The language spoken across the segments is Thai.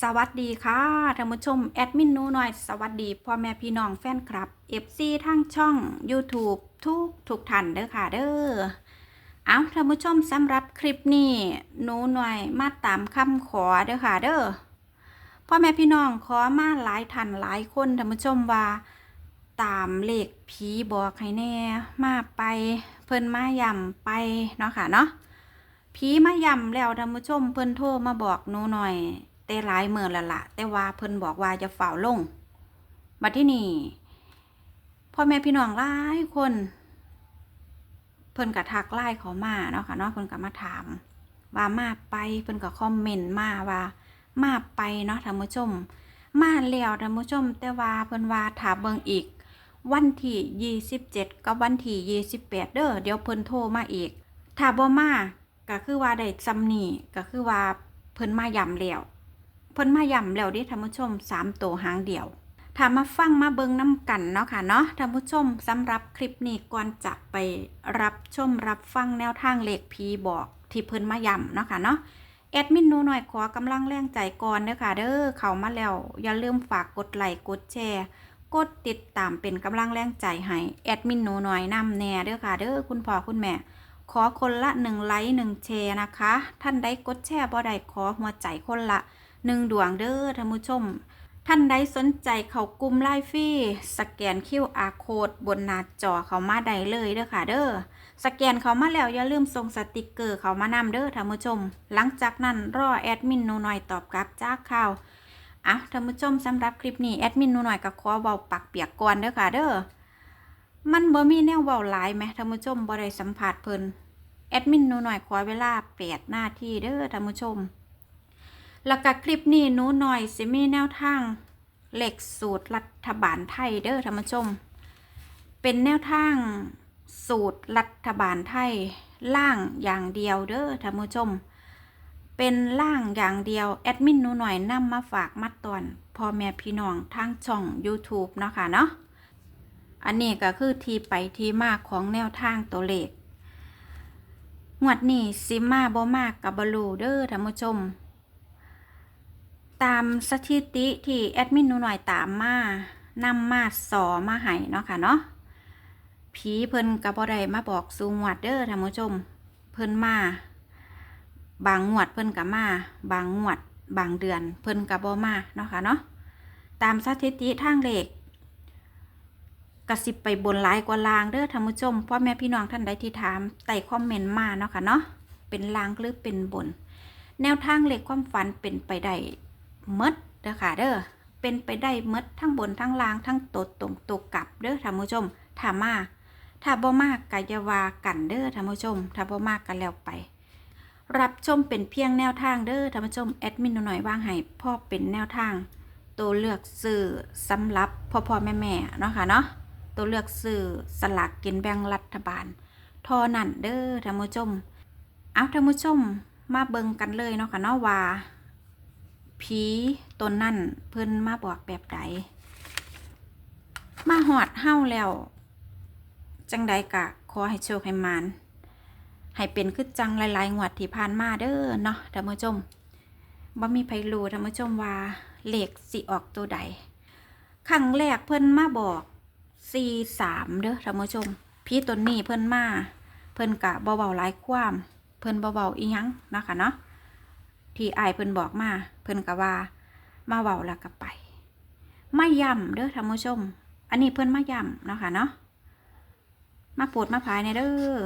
สวัสดีค่ะท่านผู้ชมแอดมินนูหน่อย สวัสดีพ่อแม่พี่น้องแฟนคลับ FC ทั้งช่อง YouTube ทุกทุกท่านเด้อค่ะเด้อเอาท่านผู้ชมสำหรับคลิปนี้หนูหน่อยมาตามคำขอเด้อค่ะเด้อพ่อแม่พี่น้องขอมาหลายท่านหลายคนท่านผู้ชมว่า ตามเลขผีบอกให้แน่มาไป เพิ่นมาย่ำไปเนาะค่ะเนาะผีมาย่ำแล้วท่านผู้ชมเพิ่นโทรมาบอกหนูหน่อย แต่หลายเมื่อละละแต่ว่าเพิ่นบอกว่าจะฝ่าวลงมาที่นี่พ่อแม่พี่น้องหลายคน เพิ่นก็ทักไล่เขามาเนาะค่ะเนาะเพิ่นก็มาถาม ว่ามาไปเพิ่นก็คอมเมนต์มาว่า มาไปเนาะท่านผู้ชม มาแล้วท่านผู้ชม แต่ว่าเพิ่นว่าถ้าเบิ่งอีก วันที่27กับวันที่28เด้อเดี๋ยวเพิ่นโทรมาอีกถ้าบ่มาก็คือว่าได้ซำนี้ก็คือว่าเพิ่นมาย่ำแล้ว เพิ่นมาย่ำแล้วเดิท่านผู้ชมสามตัวหางเดียวถ้ามาฟังมาเบิงน้ำกันเนาะค่ะเนาะท่านผู้ชมสำหรับคลิปนี้ก่อนจะไปรับชมรับฟังแนวทางเลขผีบอกที่เพิ่นมาย่ำเนาะค่ะเนาะแอดมินนูหน่อยขอกำลังแรงใจก่อนเด้อค่ะเด้อเข้ามาแล้วอย่าลืมฝากกดไลค์กดแชร์ กดติดตามเป็นกำลังแรงใจให้แอดมินนูหน่อยนำแน่เด้อค่ะเด้อคุณพ่อคุณแม่ ขอคนละหนึ่งไลค์หนึ่งแชร์นะคะ ท่านใดกดแชร์บ่ได้ขอหัวใจคนละ หนึ่งดวงเด้อท่านผู้ชม ท่านใดสนใจเขากลุ่มไลฟ์ฟรีสแกน QR code บนหน้าจอเขามาได้เลยเด้อค่ะเด้อสแกนเขามาแล้วอย่าลืมส่งสติกเกอร์เขามานำเด้อท่านผู้ชม หลังจากนั้นรอแอดมินหนูหน่อยตอบกลับจากข่าวอะท่านผู้ชมสำหรับคลิปนี้แอดมินหนูหน่อยก็ขอเบาปักเปียกก่อนเด้อค่ะเด้อมันบ่มีแนวเว้าหลายไหมท่านผู้ชมบ่ได้สัมผัสเพิ่นแอดมินหนูหน่อยขอเวลา8หน้าที่เด้อท่านผู้ชม แล้วก็คลิปนี้หนูหน่อยสิมีแนวทางเหล็กสูตรรัฐบาลไทยเด้อท่านผู้ชม เป็นแนวทางสูตรรัฐบาลไทยล่างอย่างเดียวเด้อท่านผู้ชม เป็นล่างอย่างเดียวแอดมินหนูหน่อยนำมาฝากมัดตอนพ่อแม่พี่น้องทางช่อง YouTube เนาะค่ะเนาะอันนี้ก็คือที่ไปที่มาของแนวทางตัวเลขงวดนี้ซิมาบ่มากกับบลูเด้อท่านผู้ชม ตามสถิติที่แอดมินหนูหน่อยตามมานำมาสอมาให้เนาะค่ะเนาะผีเพิ่นกับบ่ได้มาบอกสูงวดเด้อท่านผู้ชม เพิ่นมา บางงวดเพิ่นกับมา บางงวด บางเดือน เพิ่นกับบ่มาเนาะค่ะเนาะตามสถิติทางเลขกระสิบไปบนหลายกว่าลางเด้อท่านผู้ชมพ่อแม่พี่น้องท่านใดที่ถามใต้คอมเมนต์มาเนาะค่ะเนาะเป็นลางหรือเป็นบน แนวทางเลขความฝันเป็นไปได้ มดเด้อค่ะเด้อเป็นไปได้มดทั้งบนทั้งล่างทั้งตดตรงตกกลับเด้อท่านผู้ชมถ้ามาถ้าบ่มากกายวากันเด้อท่านผู้ชมถ้าบ่มากกันแล้วไป รับชมเป็นเพียงแนวทางเด้อท่านผู้ชมแอดมินหน่อยว่างให้พ่อเป็นแนวทาง ตัวเลือกซื้อสำหรับพ่อพ่อแม่แม่เนาะค่ะเนาะตัวเลือกซื้อสลากกินแบ่งรัฐบาลทอนั่นเด้อท่านผู้ชมเอาท่านผู้ชมมาเบิ่งกันเลยเนาะค่ะเนาะว่า ผีตนนั่นเพิ่นมาบอกแบบใดมาหอดเฮาแล้ว จังใดกะขอให้โชคให้มานให้เป็นคือจังหลายๆงวดที่ผ่านมาเด้อเนาะท่านผู้ชมบ่มีไผรู้ท่านผู้ชมว่าเลขสิออกตัวใดครั้งแรกเพิ่นมาบอกสี่สามเด้อท่านผู้ชมพี่ตนนี้เพิ่นมา เพิ่นกะเบาๆหลายความ เพิ่นเบาๆอีหยังนะคะเนาะ ที่อายเพิ่นบอกมา เพิ่นกะว่า มาเบาแล้วก็ไปมาย่ำเด้อท่านผู้ชม อันนี้เพิ่นมาย่ำเนาะค่ะเนาะมาปวดมาพายในเด้อ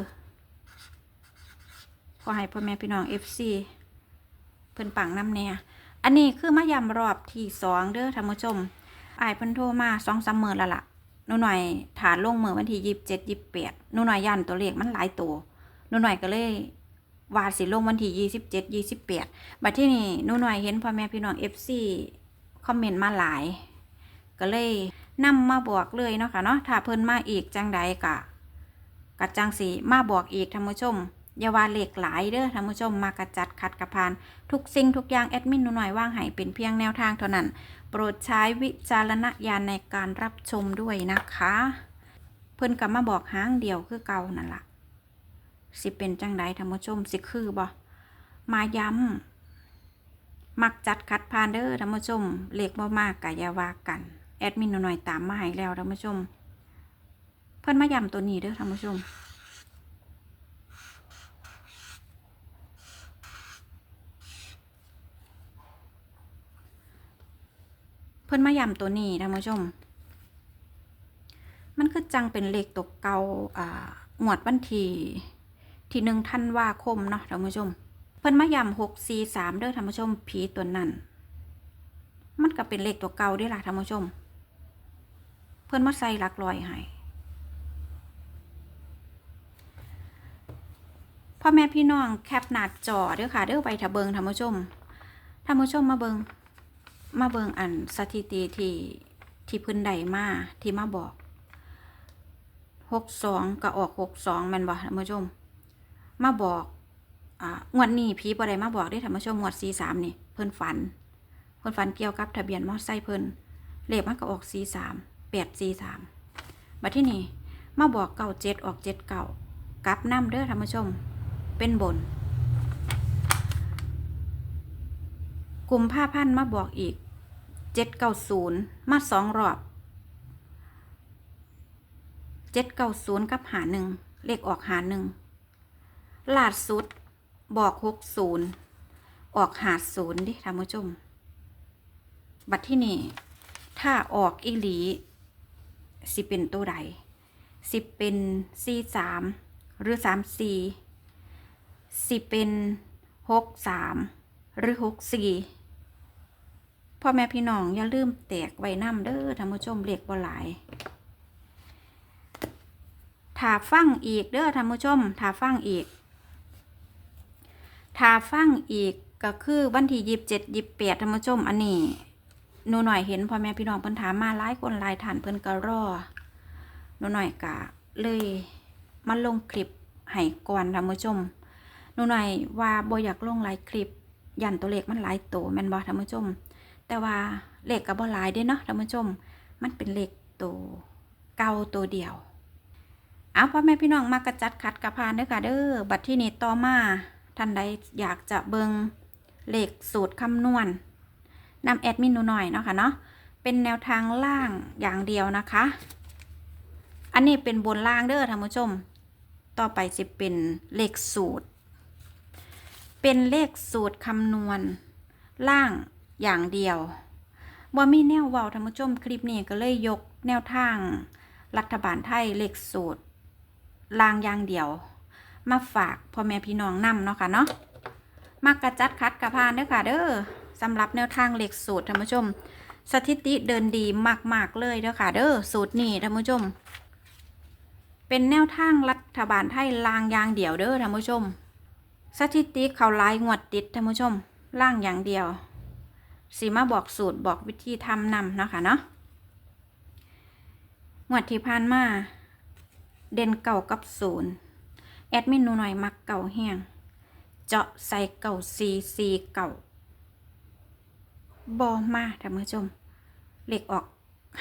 ขอให้พ่อแม่พี่น้องเอฟซีเพิ่นปังน้ำเนี่ยอันนี้คือมาย่ำรอบที่สองเด้อท่านผู้ชมอายเพิ่นโทรมาสองสามหมื่นแล้วล่ะหนูหน่อยฐานลงมือวันที่ยี่สิบเจ็ดยี่สิบแปดหนูหน่อยยันตัวเลขมันหลายตัวหนูหน่อยก็เลย วาดสิลงวันที่ยี่สิบเจ็ดยี่สิบแปดบัดที่นี่นูหน่อยเห็นพ่อแม่พี่น้องเอฟซีคอมเมนต์มาหลาย ก็เลยนำมาบอกเลยเนาะค่ะเนาะถ้าเพิ่นมาอีกจังใดกะกะจังสีมาบอกอีกท่านผู้ชมอย่าว่าเลขหลายเด้อท่านผู้ชมมากระจัดขัดกระพาน ทุกสิ่งทุกอย่างแอดมินหนูหน่อยว่างให้เป็นเพียงแนวทางเท่านั้น โปรดใช้วิจารณญาณในการรับชมด้วยนะคะ เพิ่นกลับมาบอกหางเดียวคือเก่านั่นละ สิเป็นจังไดท่านผู้ชม สิคือบ่มาย้ำมักจัดคัดพานเด้อท่านผู้ชมเลขบ่มากกะอย่าว่ากัน แอดมินหน่อยตามมาให้แล้วท่านผู้ชม เพิ่นมาย้ำตัวนี้เด้อท่านผู้ชมเพิ่นมาย้ำตัวนี้ท่านผู้ชม มันคือจังเป็นเลขตกเกาอ่าหมวดวันที่ ที่หนึ่งธันวาคมเนาะท่านผู้ชม เพิ่นมาย้ำหกสี่สามเด้อท่านผู้ชมผีตัวนั้น มันก็เป็นเลขตัวเก่าด้อล่ะท่านผู้ชม เพิ่นมาใส่หลักลอยให้พ่อแม่พี่น้องแคปหนาจอเด้อค่ะเด้อไปถ้าเบิงท่านผู้ชมท่านผู้ชมมาเบิงมาเบิงอันสถิติที่ที่เพิ่นได้มาที่มาบอกหกสองก็ออกหกสองแมนบ่ท่านผู้ชม มาบอกอ่างวดนี้ผีบ่ได้มาบอกได้ท่านผู้ชมงวดสี่สามนี่เพิ่นฝัน เพิ่นฝันเกี่ยวกับทะเบียนมอเตอร์ไซค์เพิ่นเลขมันก็ออกสี่สามแปดสี่สามบัดที่นี่มาบอกเก้าเจ็ดออกเจ็ดเก้ากลับน้ำเด้อท่านผู้ชม เป็นบน กลุ่มผ้าพันมาบอกอีกเจ็ดเก้าศูนย์มาสองรอบเจ็ดเก้าศูนย์กับหาหนึ่งเลขออกหาหนึ่ง ล่าสุด บอกหกศูนย์ออกหาศูนย์ดิท่านผู้ชม บัดที่นี่ ถ้าออกอีหลี สิเป็นตัวใดสิเป็นซีสามหรือสามสี่สิเป็นหกสามหรือหกสี่พ่อแม่พี่น้องอย่าลืมแตกไว้น้ำเด้อท่านผู้ชมเรียกบ่หลายถ้าฟังอีกเด้อท่านผู้ชมถ้าฟังอีก ถ้าฟังอีกก็คือวันที่ยี่สิบเจ็ดยี่สิบแปดท่านผู้ชม อันนี้หนูหน่อยเห็นพ่อแม่พี่น้องเพิ่นถามมาหลายคนหลายท่านเพิ่นก็รอหนูหน่อยกะเลยมาลงคลิปให้ก่อนท่านผู้ชมหนูหน่อยว่าบ่อยากลงหลายคลิป ยันตัวเลขมันหลายโตแม่นบ่ท่านผู้ชม แต่ว่าเลขก็บ่หลายเด้เนาะท่านผู้ชม มันเป็นเลขโตเก่าตัวเดียวเอาพ่อแม่พี่น้องมากระจัดขัดกระพานเด้อค่ะเด้อบัดที่นี้ต่อมา ท่านใดอยากจะเบิงเลขสูตรคำนวณนำแอดมินหนูหน่อยเนาะค่ะเนาะเป็นแนวทางล่างอย่างเดียวนะคะ อันนี้เป็นบนล่างเด้อท่านผู้ชม ต่อไปจะเป็นเลขสูตร เป็นเลขสูตรคำนวณ ล่างอย่างเดียวว่ามีแนวเว้าท่านผู้ชมคลิปนี้ก็เลยยกแนวทาง รัฐบาลไทยเลขสูตรล่างอย่างเดียว มาฝากพ่อแม่พี่น้องนำเนาะค่ะเนาะมากระจัดคัดกระพานเด้อค่ะเด้อสำหรับแนวทางเหล็กสูตรท่านผู้ชม สถิติเดินดีมากๆเลยเด้อค่ะเด้อสูตรนี้ท่านผู้ชม เป็นแนวทางรัฐบาลไทยลางยางเดียวเด้อท่านผู้ชม สถิติเขาลายงวดติดท่านผู้ชมล่างอย่างเดียวสีมาบอกสูตรบอกวิธีทำนำเนาะคะเนาะงวดที่ผ่านมา เด่นเก่ากับศูนย์ แอดมินหนูหน่อยมักเก่าแห้งเจาะใส่เก่าซีซีเก่าบอมาท่านผู้ชม เลขออก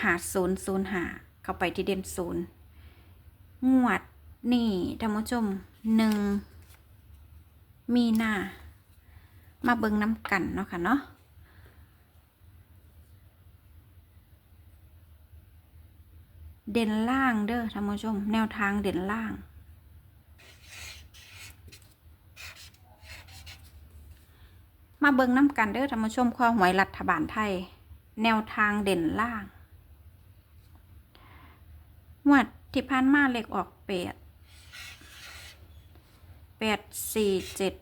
หาศูนย์ศูนย์หาเข้าไปที่เด่นศูนย์งวดนี่ท่านผู้ชมหนึ่งมีหน้า มาเบิงน้ำกันเนาะค่ะเนาะเด่นล่างเด้อท่านผู้ชม แนวทางเด่นล่าง มาเบิ่งน้ำกันเด้อท่านผู้ชมข้อหวยรัฐบาลไทย แนวทางเด่นล่างงวดที่ผ่านมาเลขออกแปดแปดสี่เจ็ด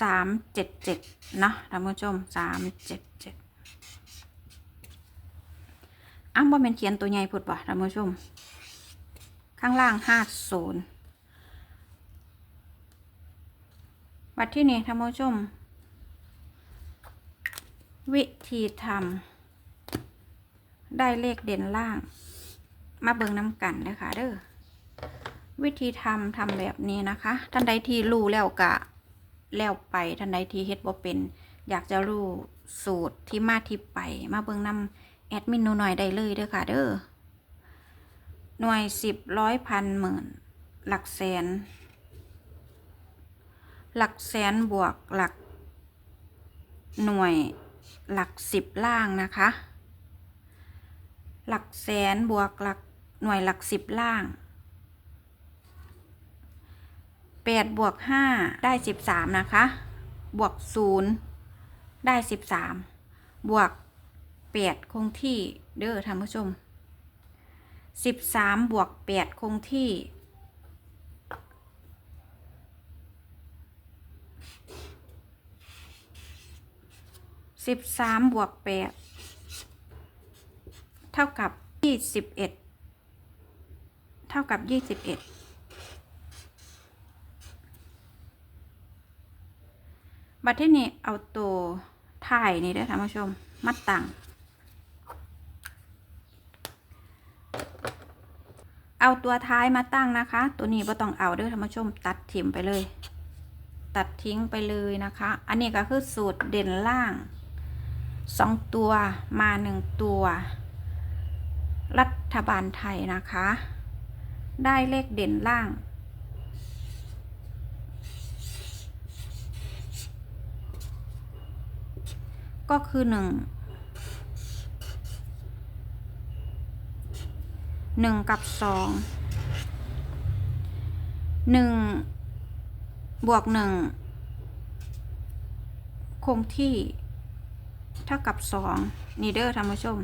สามเจ็ดเจ็ดเนาะท่านผู้ชมสามเจ็ดเจ็ดอ้าวบ่เป็นเขียนตัวใหญ่พุดบ่ท่านผู้ชม ข้างล่างห้าศูนย์ วัดที่นี่ท่านผู้ชม วิธีทำได้เลขเด่นล่าง มาเบิ่งน้ำกันนะคะเด้อวิธีทำทำแบบนี้นะคะ ท่านใดที่รู้แล้วกะแล้วไปท่านใดที่เฮ็ดบ่เป็น อยากจะรู้สูตรที่มาที่ไป มาเบิ่งนำแอดมินหนูหน่อยได้เลยเด้อค่ะ เด้อหน่วยสิบร้อยพันหมื่น หลักแสน หลักแสนบวกหลัก หน่วยหลักสิบล่างนะคะ หลักแสนบวกหลักหน่วยหลักสิบล่างแปดบวกห้าได้สิบสามนะคะ บวกศูนย์ได้สิบสามบวกแปดคงที่เด้อท่านผู้ชมสิบสามบวกแปดคงที่ สิบสามบวกแปดเท่ากับยี่สิบเอ็ดเท่ากับยี่สิบเอ็ดบัดที่นี้เอาตัวถ่ายนี่ได้อท่านผู้ชม มัดตังเอาตัวท้ายมาตั้งนะคะ ตัวนี้ก็ต้องเอาเด้อท่านผู้ชม ตัดถิ่มไปเลย ตัดทิ้งไปเลยนะคะ อันนี้ก็คือสูตรเด่นล่าง สองตัวมาหนึ่งตัว รัฐบาลไทยนะคะ ได้เลขเด่นล่างก็คือหนึ่งหนึ่งกับสองหนึ่งบวกหนึ่งคงที่ เท่ากับสองนี่เด้อท่านผู้ชม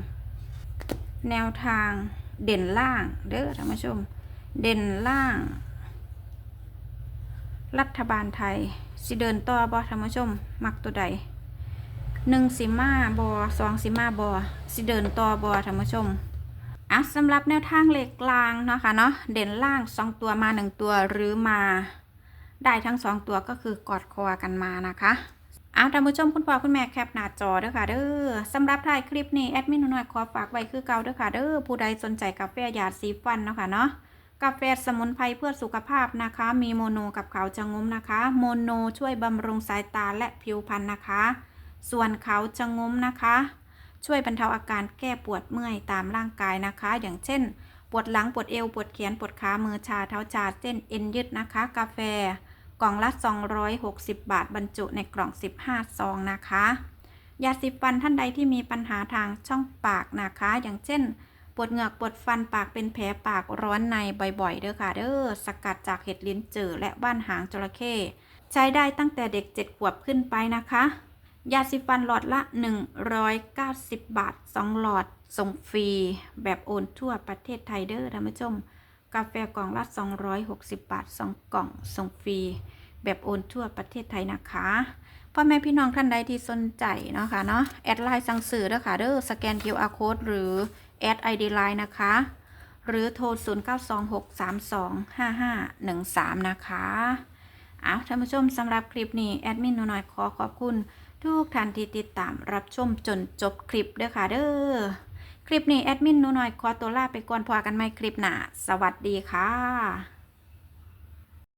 แนวทางเด่นล่างเด้อท่านผู้ชม เด่นล่าง รัฐบาลไทย สิเดินต่อบอท่านผู้ชม มักตัวใดหนึ่งสิมาบอสองสิมาบอสิเดินต่อบอท่านผู้ชมอะสำหรับแนวทางเลขกลางเนาะค่ะเนาะเด่นล่างสองตัวมาหนึ่งตัวหรือมา ได้ทั้งสองตัวก็คือกอดคอกันมานะคะ อาท่านผู้ชมคุณพ่อคุณแม่แคปหน้าจอเด้อค่ะเด้อสำหรับท้ายคลิปนี้แอดมินหน่อยขอฝากไว้คือเก่าเด้อค่ะเด้อผู้ใดสนใจกาแฟหยาดสีฟันเนาะค่ะเนาะกาแฟสมุนไพรเพื่อสุขภาพนะคะ มีโมโนกับเขาจะงุ้มนะคะ โมโนช่วยบำรุงสายตาและผิวพรรณนะคะ ส่วนเขาจะงุ้มนะคะ ช่วยบรรเทาอาการแก้ปวดเมื่อยตามร่างกายนะคะ อย่างเช่น ปวดหลังปวดเอวปวดแขนปวดขามือชาเท้าชาเส้นเอ็นยืดนะคะ กาแฟ กล่องละ 260 บาท บรรจุในกล่อง 15 ซองนะคะ ยาสีฟันท่านใดที่มีปัญหาทางช่องปากนะคะ อย่างเช่น ปวดเหงือกปวดฟันปากเป็นแผลปากร้อนในบ่อยๆเด้อค่ะเด้อสกัดจากเห็ดลิ้นจือและบ้านหางจระเข้ใช้ได้ตั้งแต่เด็ก 7 ขวบขึ้นไปนะคะ ยาสีฟันหลอดละ 190 บาท 2 หลอดส่งฟรี แบบโอนทั่วประเทศไทยเด้อท่านผู้ชม กาแฟกล่องละ 260 บาท 2 กล่องส่งฟรี แบบโอนทั่วประเทศไทยนะคะพ่อแม่พี่น้องท่านใดที่สนใจเนาะค่ะเนาะแอดไลน์สั่งซื้อเด้อค่ะเด้อสแกน QR code หรือแอด ID Line นะคะ หรือโทร 0926325513 นะคะเอาท่านผู้ชมสำหรับคลิปนี้ แอดมินหนูน้อยขอขอบคุณ ทุกท่านที่ติดตามรับชมจนจบคลิปเด้อค่ะเด้อ คลิปนี้แอดมินหนูน้อยขอตัวลาไปก่อนพอกันใหม่คลิปหน้าสวัสดีค่ะ